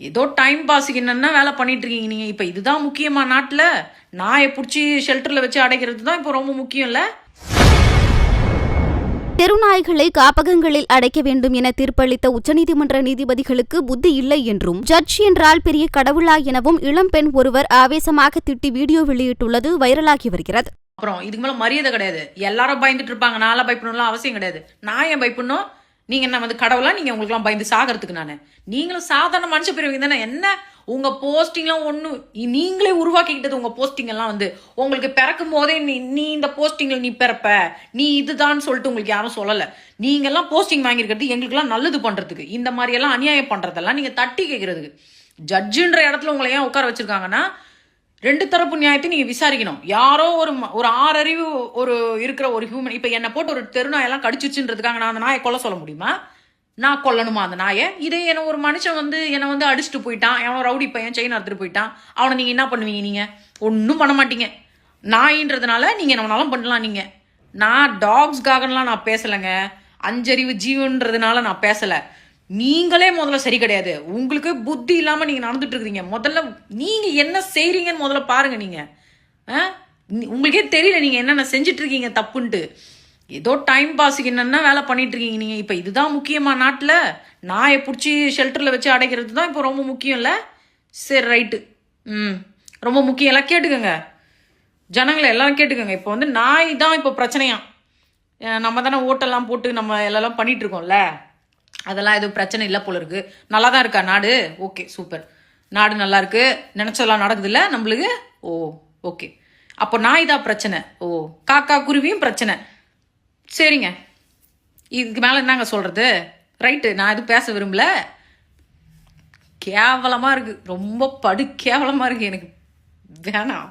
ஏதோ டைம் பாஸுக்கு என்னென்ன வேலை பண்ணிட்டு இருக்கீங்க நீங்கள் இப்போ இதுதான் முக்கியமா நாட்டில். நாயை பிடிச்சி ஷெல்டரில் வச்சு அடைக்கிறது தான் இப்போ ரொம்ப முக்கியம் இல்லை தெருநாய்களை காப்பகங்களில் அடைக்க வேண்டும் என தீர்ப்பளித்த உச்சநீதிமன்ற நீதிபதிகளுக்கு புத்தி இல்லை என்றும் ஜட்ஜ் என்றால் பெரிய கடவுளா எனவும் இளம்பெண் ஒருவர் ஆவேசமாக திட்டி வீடியோ வெளியிட்டுள்ளது வைரலாகி வருகிறது. அப்புறம் இதுக்கு மேலே மரியாதை கிடையாது. எல்லாரும் பயந்துட்டு இருப்பாங்க. நான்லாம் பயப்படணும்லாம் அவசியம் கிடையாது. நான் ஏன் பயப்படணும்? நீங்கள் என்ன வந்து கடவுளா? நீங்கள் உங்களுக்குலாம் பயந்து சாகிறதுக்கு நான். நீங்களும் சாதாரண மனுஷ பிரிவு தானே. என்ன? உங்கள் போஸ்டிங்லாம் ஒன்றும் நீங்களே உருவாக்கிக்கிட்டது உங்கள் போஸ்டிங் எல்லாம் வந்து உங்களுக்கு பிறக்கும் போதே நீ நீ இந்த போஸ்டிங்கில் நீ பிறப்ப நீ இதுதான் சொல்லிட்டு உங்களுக்கு யாரும் சொல்லலை. நீங்கள்லாம் போஸ்டிங் வாங்கியிருக்கிறது எங்களுக்குலாம் நல்லது பண்ணுறதுக்கு இந்த மாதிரியெல்லாம் அநியாயம் பண்ணுறதெல்லாம் நீங்கள் தட்டி கேட்குறதுக்கு ஜட்ஜுன்ற இடத்துல உங்களை ஏன் உட்கார வச்சிருக்காங்கன்னா ரெண்டு தரப்பு நியாயத்தை நீங்கள் விசாரிக்கணும். யாரோ ஒரு ம- ஒரு ஆறறிவு ஒரு இருக்கிற ஒரு ஹியூமன் இப்போ என்னை போட்டு ஒரு தெருநாயெல்லாம் கடிச்சிச்சுன்றதுக்காக நான் அந்த நாயை கொல்ல சொல்ல முடியுமா? நான் கொல்லணுமா அந்த நாயை? இதே என்ன ஒரு மனுஷன் வந்து என்னை வந்து அடிச்சுட்டு போயிட்டான். எவனோ ரவுடி பையன் செயின் அறுத்துட்டு போயிட்டான். அவனை நீங்கள் என்ன பண்ணுவீங்க நீங்கள் ஒன்றும் பண்ண மாட்டீங்க. நாயின்றதுனால நீங்கள் என்ன வேணாலும் பண்ணலாம் நீங்கள் நான் டாக்ஸ்க்காகலாம் நான் பேசலைங்க. அஞ்சறிவு ஜீவன்றதுனால நான் பேசலை. நீங்களே முதல்ல சரி கிடையாது. உங்களுக்கு புத்தி இல்லாம நீங்க நடந்துட்டு இருக்கீங்க. முதல்ல நீங்க என்ன செய்றீங்கன்னு முதல்ல பாருங்க நீங்க. ஆ? உங்களுக்கே தெரியல நீங்க என்னென்ன செஞ்சுட்டு இருக்கீங்க தப்புன்ட்டு. ஏதோ டைம் பாஸுக்கு என்னென்ன வேலை பண்ணிட்டு இருக்கீங்க நீங்க. இப்போ இதுதான் முக்கியமா நாட்டில். நாயை பிடிச்சி ஷெல்டரில் வச்சு அடைக்கிறது தான் இப்போ ரொம்ப முக்கியம் இல்லை சரி ரைட்டு ம். ரொம்ப முக்கியம். எல்லாம் கேட்டுக்கோங்க. ஜனங்களை எல்லாம் கேட்டுக்கோங்க. இப்போ வந்து நாய் தான் இப்போ பிரச்சனையா? நம்ம தானே ஓட்டெல்லாம் போட்டு நம்ம எல்லாம் பண்ணிட்டு இருக்கோம்ல. அதெல்லாம் எதுவும் பிரச்சனை இல்லை போல இருக்கு. நல்லா தான் இருக்கா நாடு? ஓகே சூப்பர் நாடு நல்லா இருக்கு. நினைச்சதெல்லாம் நடக்குதுல்ல நம்மளுக்கு? ஓ ஓகே அப்போ நாய் தான் பிரச்சனை. ஓ காக்கா குருவியும் பிரச்சனை. சரிங்க. இதுக்கு மேலே என்னங்க சொல்கிறது ரைட்டு நான் எதுவும் பேச விரும்பல. கேவலமாக இருக்குது ரொம்ப படு கேவலமாக இருக்குது எனக்கு. வேணாம்.